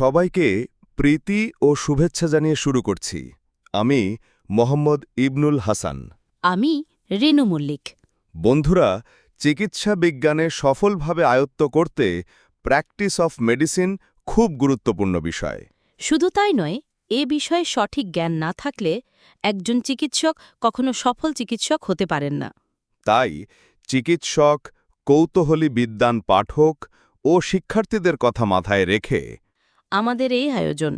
সবাইকে প্রীতি ও শুভেচ্ছা জানিয়ে শুরু করছি। আমি মোহাম্মদ ইবনুল হাসান। আমি রেনু মল্লিক। বন্ধুরা চিকিৎসা বিজ্ঞানে সফলভাবে আয়ত্ত করতে প্র্যাকটিস অফ মেডিসিন খুব গুরুত্বপূর্ণ বিষয়। শুধু তাই নয় এ বিষয়ে সঠিক জ্ঞান না থাকলে একজন চিকিৎসক কখনো সফল চিকিৎসক হতে পারেন না। তাই চিকিৎসক কৌতূহলী বিদ্যান পাঠক ও শিক্ষার্থীদের কথা মাথায় রেখে আমাদের এই আয়োজন।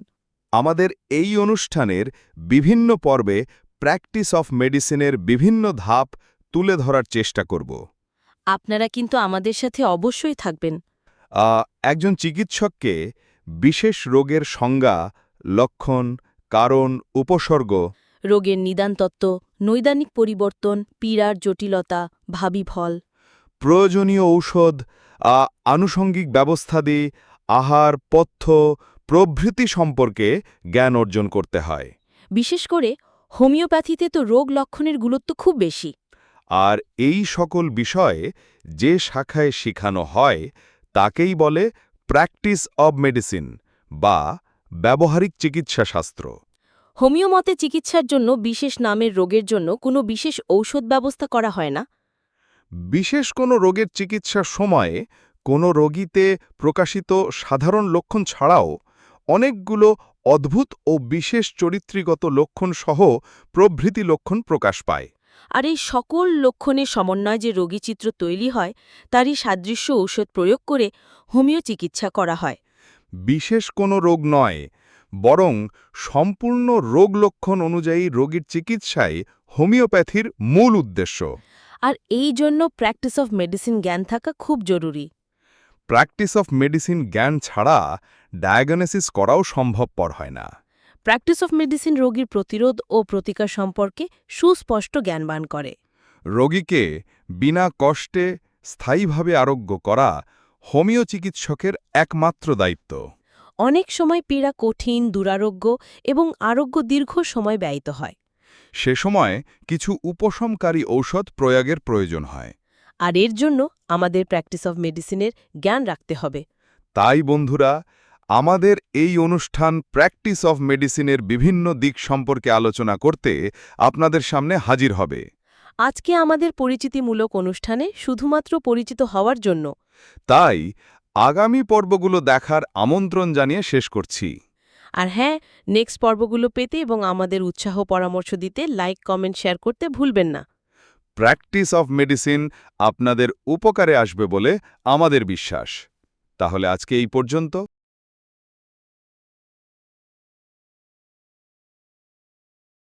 আমাদের এই অনুষ্ঠানের বিভিন্ন পর্বে প্র্যাকটিস অফ মেডিসিনের বিভিন্ন ধাপ তুলে ধরার চেষ্টা করব। আপনারা কিন্তু আমাদের সাথে অবশ্যই থাকবেন। একজন চিকিৎসককে বিশেষ রোগের সংজ্ঞা লক্ষণ কারণ উপসর্গ রোগের নিদান তত্ত্ব নৈদানিক পরিবর্তন পীড়ার জটিলতা ভাবি ফল। প্রয়োজনীয় ঔষধ আনুষঙ্গিক ব্যবস্থাদি আহার পথ্য প্রভৃতি সম্পর্কে জ্ঞান অর্জন করতে হয়। বিশেষ করে হোমিওপ্যাথিতে তো রোগ লক্ষণের গুরুত্ব খুব বেশি। আর এই সকল বিষয়ে যে শাখায় শেখানো হয় তাকেই বলে প্র্যাকটিস অব মেডিসিন বা ব্যবহারিক চিকিৎসা চিকিৎসাশাস্ত্র হোমিওমতে চিকিৎসার জন্য বিশেষ নামের রোগের জন্য কোনো বিশেষ ঔষধ ব্যবস্থা করা হয় না। বিশেষ কোনো রোগের চিকিৎসার সময়ে কোনো রোগীতে প্রকাশিত সাধারণ লক্ষণ ছাড়াও অনেকগুলো অদ্ভুত ও বিশেষ চরিত্রগত লক্ষণ সহ প্রভৃতি লক্ষণ প্রকাশ পায়। আর এই সকল লক্ষণের সমন্বয় যে রোগীচিত্র তৈরি হয় তারই সাদৃশ্য ঔষধ প্রয়োগ করে হোমিও চিকিৎসা করা হয়। বিশেষ কোনো রোগ নয় বরং সম্পূর্ণ রোগ লক্ষণ অনুযায়ী রোগীর চিকিৎসায় হোমিওপ্যাথির মূল উদ্দেশ্য। আর এই জন্য প্র্যাকটিস অফ মেডিসিন জ্ঞান থাকা খুব জরুরি। প্র্যাকটিস অফ মেডিসিন জ্ঞান ছাড়া ডায়াগনোসিস করাও সম্ভবপর হয় না। প্র্যাকটিস অফ মেডিসিন রোগীর প্রতিরোধ ও প্রতিকার সম্পর্কে সুস্পষ্ট জ্ঞানবান করে। রোগীকে বিনা কষ্টে স্থায়ীভাবে আরোগ্য করা হোমিও চিকিৎসকের একমাত্র দায়িত্ব। অনেক সময় পীড়া কঠিন দুরারোগ্য এবং আরোগ্য দীর্ঘ সময় ব্যয়িত হয়। সে সময় কিছু উপশমকারী ঔষধ প্রয়োগের প্রয়োজন হয়। আর এর জন্য আমাদের প্র্যাকটিস অফ মেডিসিনের জ্ঞান রাখতে হবে। তাই বন্ধুরা আমাদের এই অনুষ্ঠান প্র্যাকটিস অফ মেডিসিনের বিভিন্ন দিক সম্পর্কে আলোচনা করতে আপনাদের সামনে হাজির হবে। আজকে আমাদের পরিচিতিমূলক অনুষ্ঠানে শুধুমাত্র পরিচিত হওয়ার জন্য। তাই আগামী পর্বগুলো দেখার আমন্ত্রণ জানিয়ে শেষ করছি। আর হ্যাঁ নেক্সট পর্বগুলো পেতে এবং আমাদের উৎসাহ পরামর্শ দিতে লাইক কমেন্ট শেয়ার করতে ভুলবেন না। প্র্যাকটিস অফ মেডিসিন আপনাদের উপকারে আসবে বলে আমাদের বিশ্বাস। তাহলে আজকে এই পর্যন্ত।